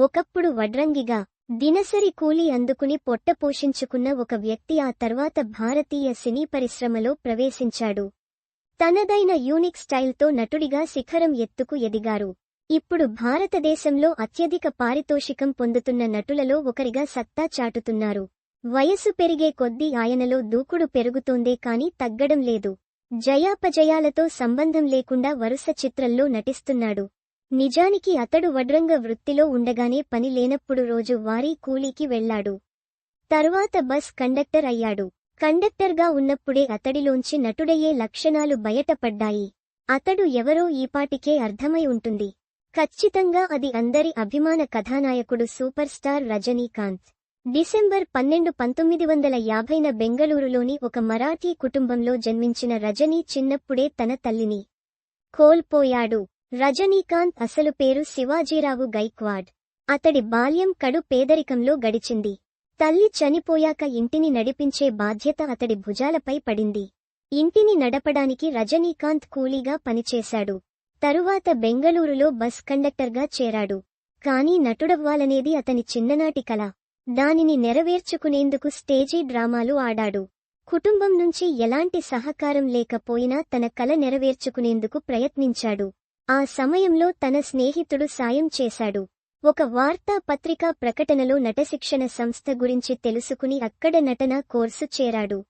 ఒకప్పుడు వడ్రంగిగా దినసరి కూలీ అందుకుని పొట్ట పోషించుకున్న ఒక వ్యక్తి ఆ తర్వాత భారతీయ సినీ పరిశ్రమలో ప్రవేశించాడు. తనదైన యూనిక్ స్టైల్తో నటుడిగా శిఖరం ఎత్తుకు ఎదిగారు. ఇప్పుడు భారతదేశంలో అత్యధిక పారితోషికం పొందుతున్న నటులలో ఒకరిగా సత్తా చాటుతున్నారు. వయసు పెరిగే కొద్దీ ఆయనలో దూకుడు పెరుగుతోందే కాని తగ్గడం లేదు. జయాపజయాలతో సంబంధం లేకుండా వరుస చిత్రంలో నటిస్తున్నాడు. నిజానికి అతడు వడ్రంగ వృత్తిలో ఉండగానే పని లేనప్పుడు రోజు వారీ కూలీకి వెళ్ళాడు తరువాత బస్ కండక్టర్ అయ్యాడు. కండక్టర్గా ఉన్నప్పుడే అతడిలోంచి నటుడయ్యే లక్షణాలు బయటపడ్డాయి. అతడు ఎవరో ఈపాటికే అర్థమై ఉంటుంది. ఖచ్చితంగా అది అందరి అభిమాన కథానాయకుడు సూపర్ స్టార్ రజనీకాంత్. డిసెంబర్ పన్నెండు పంతొమ్మిది వందల యాభైన బెంగళూరులోని ఒక మరాఠీ కుటుంబంలో జన్మించిన రజనీ చిన్నప్పుడే తన తల్లిని కోల్పోయాడు. రజనీకాంత్ అసలు పేరు శివాజీరావు గైక్వాడ్. అతడి బాల్యం కడు పేదరికంలో గడిచింది. తల్లి చనిపోయాక ఇంటిని నడిపించే బాధ్యత అతడి భుజాలపై పడింది. ఇంటిని నడపడానికి రజనీకాంత్ కూలీగా పనిచేశాడు. తరువాత బెంగళూరులో బస్ కండక్టర్గా చేరాడు. కానీ నటుడవ్వాలనేది అతని చిన్ననాటి కల. దానిని నెరవేర్చుకునేందుకు స్టేజీ డ్రామాలు ఆడాడు. కుటుంబం నుంచి ఎలాంటి సహకారం లేకపోయినా తన కల నెరవేర్చుకునేందుకు ప్రయత్నించాడు. ఆ సమయంలో తన స్నేహితుడు సాయం చేశాడు. ఒక వార్తా పత్రికా ప్రకటనలో నటశిక్షణ సంస్థ గురించి తెలుసుకుని అక్కడ నటన కోర్సు చేరాడు.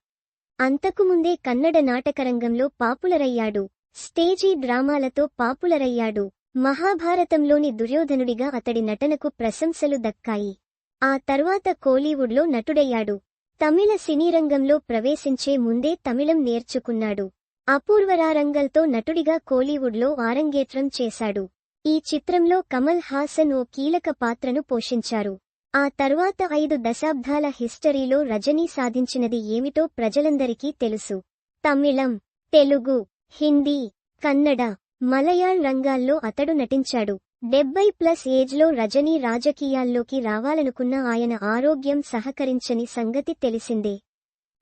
అంతకుముందే కన్నడ నాటకరంగంలో పాపులరయ్యాడు. స్టేజీ డ్రామాలతో పాపులరయ్యాడు. మహాభారతంలోని దుర్యోధనుడిగా అతడి నటనకు ప్రశంసలు దక్కాయి. ఆ తర్వాత కోలీవుడ్లో నటుడయ్యాడు. తమిళ సినీరంగంలో ప్రవేశించే ముందే తమిళం నేర్చుకున్నాడు. అపూర్వరారంగల్తో నటుడిగా కోలీవుడ్లో ఆరంగేట్రం చేశాడు. ఈ చిత్రంలో కమల్ హాసన్ ఓ కీలక పాత్రను పోషించారు. ఆ తర్వాత ఐదు దశాబ్దాల హిస్టరీలో రజనీ సాధించినది ఏమిటో ప్రజలందరికీ తెలుసు. తమిళం తెలుగు హిందీ కన్నడ మలయాళ్ రంగాల్లో అతడు నటించాడు. డెబ్బై ప్లస్ ఏజ్లో రజనీ రాజకీయాల్లోకి రావాలనుకున్న ఆయన ఆరోగ్యం సహకరించని సంగతి తెలిసిందే.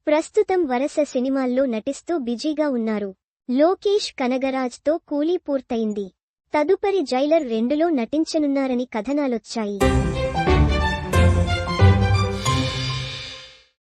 ప్రస్తుతం వరస సినిమాల్లో నటిస్తూ బిజీగా ఉన్నారు. లోకేష్ కనగరాజ్తో కూలీ పూర్తయింది. తదుపరి జైలర్ రెండులో నటించనున్నారని కథనాలొచ్చాయి.